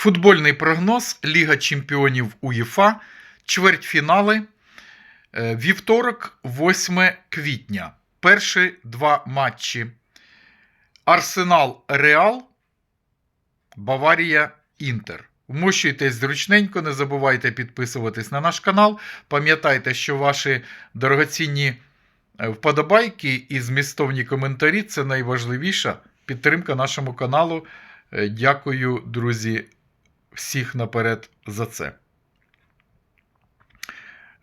Футбольний прогноз Ліга Чемпіонів УЄФА, чвертьфінали. Е, Вівторок, 8 квітня. Перші два матчі. Арсенал Реал, Баварія Інтер. Вмощуйтесь зручненько, не забувайте підписуватись на наш канал. Пам'ятайте, що ваші дорогоцінні е, вподобайки і змістовні коментарі це найважливіша підтримка нашому каналу. Е, Дякую, друзі, всіх наперед за це.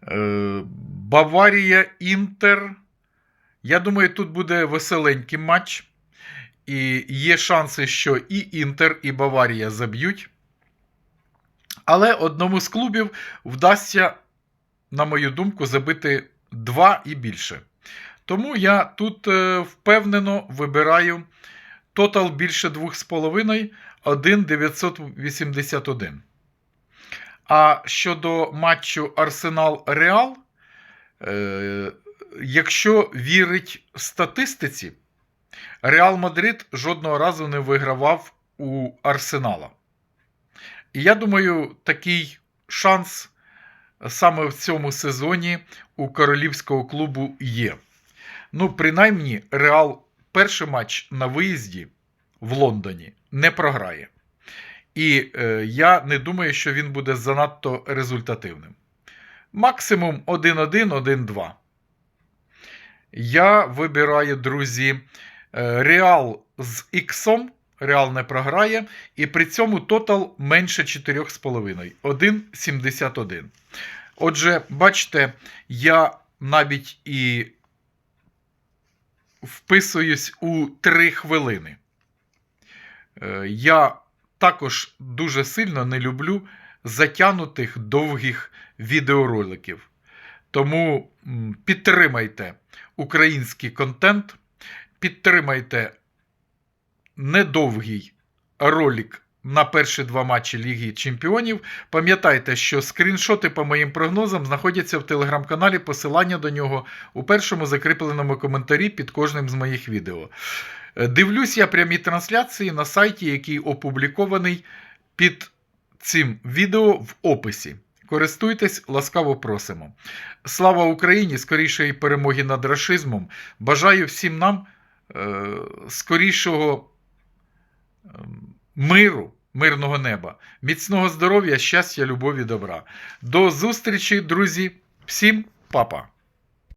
Е, Баварія Інтер. Я думаю, тут буде веселенький матч. І є шанси, що і Інтер, і Баварія заб'ють. Але одному з клубів вдасться, на мою думку, забити два і більше. Тому я тут е, впевнено вибираю тотал більше 2,5 1,981. А щодо матчу Арсенал Реал, е, якщо вірить статистиці, Реал Мадрид жодного разу не вигравав у Арсенала. І я думаю, такий шанс саме в цьому сезоні у королівського клубу є. Ну, принаймні, Реал перший матч на виїзді в Лондоні не програє. І е, я не думаю, що він буде занадто результативним. Максимум 1-1, 1-2. Я вибираю, друзі, е, Реал з Іксом. Реал не програє. І при цьому тотал менше 4,5. 1,71. Отже, бачите, я навіть і вписуюсь у 3 хвилини. Е, Я також дуже сильно не люблю затянутих довгих відеороликів. Тому підтримайте український контент, підтримайте недовгий ролик на перші два матчі Ліги Чемпіонів. Пам'ятайте, що скріншоти по моїм прогнозам знаходяться в телеграм-каналі. Посилання до нього у першому закріпленому коментарі під кожним з моїх відео. Е, Дивлюсь я прямі трансляції на сайті, який опублікований під цим відео в описі. Користуйтесь, ласкаво просимо. Слава Україні! Скорішої перемоги над рашизмом. Бажаю всім нам е, скорішого е, миру, мирного неба, міцного здоров'я, щастя, любові, добра. До зустрічі, друзі! Всім па-па!